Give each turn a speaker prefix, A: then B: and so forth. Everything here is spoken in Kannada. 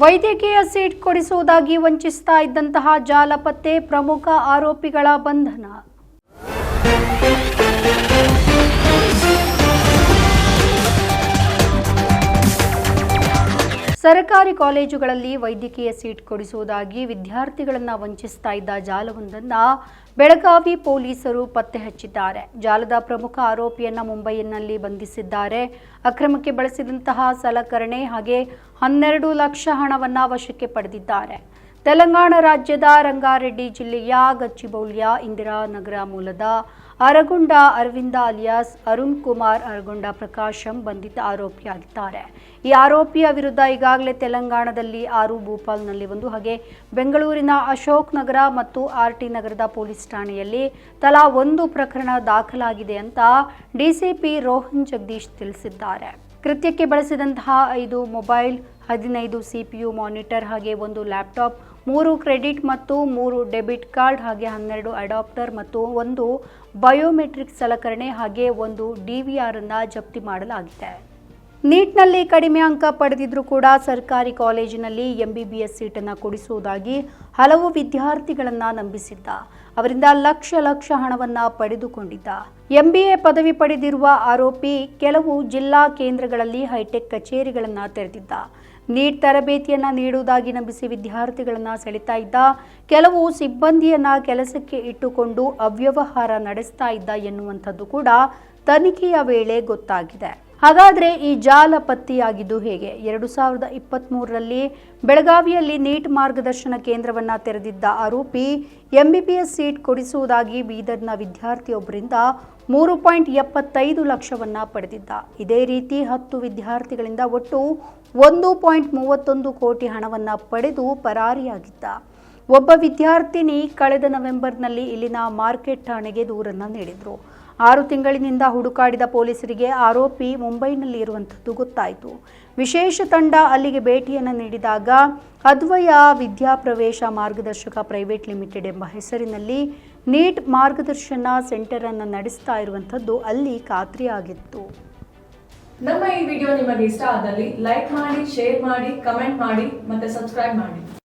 A: ವೈದ್ಯಕೀಯ ಸೀಟ್ ಕೊಡಿಸುವುದಾಗಿ ವಂಚಿಸ್ತಾ ಇದ್ದಂತಹ ಜಾಲ ಪತ್ತೆ ಪ್ರಮುಖ ಆರೋಪಿಗಳ ಬಂಧನ. ಸರ್ಕಾರಿ ಕಾಲೇಜುಗಳಲ್ಲಿ ವೈದ್ಯಕೀಯ ಸೀಟ್ ಕೊಡಿಸುವುದಾಗಿ ವಿದ್ಯಾರ್ಥಿಗಳನ್ನು ವಂಚಿಸ್ತಾ ಇದ್ದ ಜಾಲವೊಂದನ್ನು ಬೆಳಗಾವಿ ಪೊಲೀಸರು ಪತ್ತೆ ಹಚ್ಚಿದ್ದಾರೆ. ಜಾಲದ ಪ್ರಮುಖ ಆರೋಪಿಯನ್ನ ಮುಂಬೈನಲ್ಲಿ ಬಂಧಿಸಿದ್ದಾರೆ. ಅಕ್ರಮಕ್ಕೆ ಬಳಸಿದಂತಹ ಸಲಕರಣೆ ಹಾಗೆ ಹನ್ನೆರಡು ಲಕ್ಷ ಹಣವನ್ನು ವಶಕ್ಕೆ ಪಡೆದಿದ್ದಾರೆ. ತೆಲಂಗಾಣ ರಾಜ್ಯದ ರಂಗಾರೆಡ್ಡಿ ಜಿಲ್ಲೆಯ ಗಚ್ಚಿಬೌಲ್ಯ ಇಂದಿರಾನಗರ ಮೂಲದ ಅರಗುಂಡ ಅರವಿಂದ ಅಲಿಯಾಸ್, ಅರುಣ್ ಕುಮಾರ್, ಅರಗುಂಡ ಪ್ರಕಾಶಂ ಬಂಧಿತ ಆರೋಪಿಯಾಗಿದ್ದಾರೆ. ಈ ಆರೋಪಿಯ ವಿರುದ್ಧ ಈಗಾಗಲೇ ತೆಲಂಗಾಣದಲ್ಲಿ ಆರು, ಭೂಪಾಲ್ನಲ್ಲಿ ಒಂದು, ಹಾಗೆ ಬೆಂಗಳೂರಿನ ಅಶೋಕ್ ನಗರ ಮತ್ತು ಆರ್ ಟಿ ನಗರದ ಪೊಲೀಸ್ ಠಾಣೆಯಲ್ಲಿ ತಲಾ ಒಂದು ಪ್ರಕರಣ ದಾಖಲಾಗಿದೆ ಅಂತ ಡಿಸಿಪಿ ರೋಹನ್ ಜಗದೀಶ್ ತಿಳಿಸಿದ್ದಾರೆ. ಕೃತ್ಯಕ್ಕೆ ಬಳಸಿದಂತಹ ಐದು ಮೊಬೈಲ್, ಹದಿನೈದು ಸಿ ಪಿ ಯು ಮಾನಿಟರ್ ಹಾಗೆ ಒಂದು ಲ್ಯಾಪ್ಟಾಪ್, ಮೂರು ಕ್ರೆಡಿಟ್ ಮತ್ತು ಮೂರು ಡೆಬಿಟ್ ಕಾರ್ಡ್ ಹಾಗೆ ಹನ್ನೆರಡು ಅಡಾಪ್ಟರ್ ಮತ್ತು ಒಂದು ಬಯೋಮೆಟ್ರಿಕ್ ಸಲಕರಣೆ ಹಾಗೆ ಒಂದು ಡಿ ಡಿವಿಆರ್ ಅನ್ನು ಜಪ್ತಿ ಮಾಡಲಾಗಿದೆ. ನೀಟ್ನಲ್ಲಿ ಕಡಿಮೆ ಅಂಕ ಪಡೆದಿದ್ರೂ ಕೂಡ ಸರ್ಕಾರಿ ಕಾಲೇಜಿನಲ್ಲಿ ಎಂಬಿಬಿಎಸ್ ಸೀಟನ್ನು ಕೊಡಿಸುವುದಾಗಿ ಹಲವು ವಿದ್ಯಾರ್ಥಿಗಳನ್ನು ನಂಬಿಸಿದ್ದ. ಅವರಿಂದ ಲಕ್ಷ ಲಕ್ಷ ಹಣವನ್ನ ಪಡೆದುಕೊಂಡಿದ್ದ. ಎಂಬಿಎ ಪದವಿ ಪಡೆದಿರುವ ಆರೋಪಿ ಕೆಲವು ಜಿಲ್ಲಾ ಕೇಂದ್ರಗಳಲ್ಲಿ ಹೈಟೆಕ್ ಕಚೇರಿಗಳನ್ನು ತೆರೆದಿದ್ದ. ನೀಟ್ ತರಬೇತಿಯನ್ನ ನೀಡುವುದಾಗಿ ನಂಬಿಸಿ ವಿದ್ಯಾರ್ಥಿಗಳನ್ನು ಸೆಳೆತಾ ಇದ್ದ. ಕೆಲವು ಸಿಬ್ಬಂದಿಯನ್ನ ಕೆಲಸಕ್ಕೆ ಇಟ್ಟುಕೊಂಡು ಅವ್ಯವಹಾರ ನಡೆಸ್ತಾ ಇದ್ದ ಎನ್ನುವಂಥದ್ದು ಕೂಡ ತನಿಖೆಯ ವೇಳೆ ಗೊತ್ತಾಗಿದೆ. ಹಾಗಾದ್ರೆ ಈ ಜಾಲ ಪತ್ತೆಯಾಗಿದ್ದು ಹೇಗೆ? ಎರಡು ಸಾವಿರದ ಇಪ್ಪತ್ತ್ಮೂರರಲ್ಲಿ ಬೆಳಗಾವಿಯಲ್ಲಿ ನೀಟ್ ಮಾರ್ಗದರ್ಶನ ಕೇಂದ್ರವನ್ನು ತೆರೆದಿದ್ದ ಆರೋಪಿ ಎಂಬಿಬಿಎಸ್ ಸೀಟ್ ಕೊಡಿಸುವುದಾಗಿ ಬೀದರ್ನ ವಿದ್ಯಾರ್ಥಿಯೊಬ್ಬರಿಂದ ಮೂರು ಪಾಯಿಂಟ್ ಎಪ್ಪತ್ತೈದು ಲಕ್ಷವನ್ನು ಪಡೆದಿದ್ದ. ಇದೇ ರೀತಿ ಹತ್ತು ವಿದ್ಯಾರ್ಥಿಗಳಿಂದ ಒಟ್ಟು ಒಂದು ಪಾಯಿಂಟ್ ಮೂವತ್ತೊಂದು ಕೋಟಿ ಹಣವನ್ನು ಪಡೆದು ಪರಾರಿಯಾಗಿದ್ದ. ಒಬ್ಬ ವಿದ್ಯಾರ್ಥಿನಿ ಕಳೆದ ನವೆಂಬರ್ನಲ್ಲಿ ಇಲ್ಲಿನ ಮಾರ್ಕೆಟ್ ಠಾಣೆಗೆ ದೂರನ್ನು ನೀಡಿದ್ರು. ಆರು ತಿಂಗಳಿನಿಂದ ಹುಡುಕಾಡಿದ ಪೊಲೀಸರಿಗೆ ಆರೋಪಿ ಮುಂಬೈನಲ್ಲಿ ಇರುವಂಥದ್ದು ಗೊತ್ತಾಯಿತು. ವಿಶೇಷ ತಂಡ ಅಲ್ಲಿಗೆ ಭೇಟಿಯನ್ನು ನೀಡಿದಾಗ ಅದ್ವಯ ವಿದ್ಯಾಪ್ರವೇಶ ಮಾರ್ಗದರ್ಶಕ ಪ್ರೈವೇಟ್ ಲಿಮಿಟೆಡ್ ಎಂಬ ಹೆಸರಿನಲ್ಲಿ ನೀಟ್ ಮಾರ್ಗದರ್ಶನ ಸೆಂಟರ್ ಅನ್ನು ನಡೆಸ್ತಾ ಇರುವಂಥದ್ದು ಅಲ್ಲಿ ಖಾತ್ರಿಯಾಗಿತ್ತು.
B: ನಮ್ಮ ಈ ವಿಡಿಯೋ ನಿಮಗೆ ಇಷ್ಟ ಆದಲ್ಲಿ ಲೈಕ್ ಮಾಡಿ, ಶೇರ್ ಮಾಡಿ, ಕಮೆಂಟ್ ಮಾಡಿ ಮತ್ತೆ ಸಬ್ಸ್ಕ್ರೈಬ್ ಮಾಡಿ.